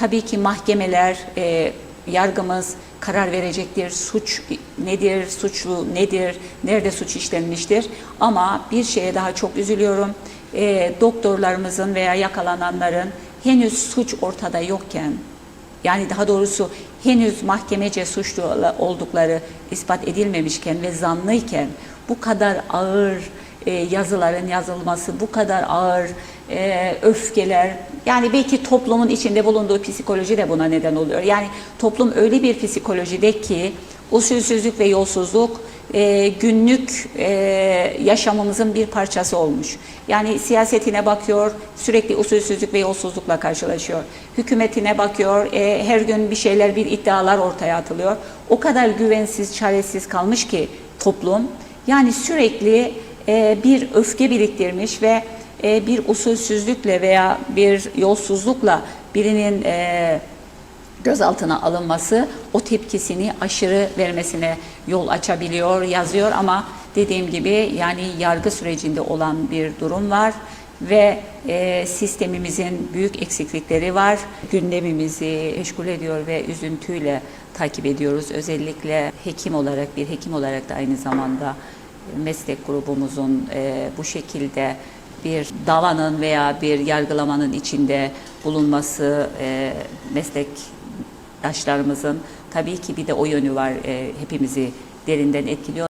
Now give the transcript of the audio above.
Tabii ki mahkemeler, e, yargımız karar verecektir. Suç nedir, suçlu nedir, nerede suç işlenmiştir. Ama bir şeye daha çok üzülüyorum. E, doktorlarımızın veya yakalananların henüz suç ortada yokken, yani daha doğrusu henüz mahkemece suçlu oldukları ispat edilmemişken ve zanlıyken bu kadar ağır e, yazıların yazılması, bu kadar ağır e, öfkeler, yani belki toplumun içinde bulunduğu psikoloji de buna neden oluyor. Yani toplum öyle bir psikolojide ki usulsüzlük ve yolsuzluk e, günlük e, yaşamımızın bir parçası olmuş. Yani siyasetine bakıyor, sürekli usulsüzlük ve yolsuzlukla karşılaşıyor. Hükümetine bakıyor, e, her gün bir şeyler, bir iddialar ortaya atılıyor. O kadar güvensiz, çaresiz kalmış ki toplum. Yani sürekli e, bir öfke biriktirmiş ve e, bir usulsüzlükle veya bir yolsuzlukla birinin e, gözaltına alınması o tepkisini aşırı vermesine yol açabiliyor, yazıyor ama dediğim gibi yani yargı sürecinde olan bir durum var ve e, sistemimizin büyük eksiklikleri var. Gündemimizi meşgul ediyor ve üzüntüyle takip ediyoruz. Özellikle hekim olarak bir hekim olarak da aynı zamanda meslek grubumuzun e, bu şekilde bir davanın veya bir yargılamanın içinde bulunması e, meslektaşlarımızın tabii ki bir de o yönü var e, hepimizi derinden etkiliyor.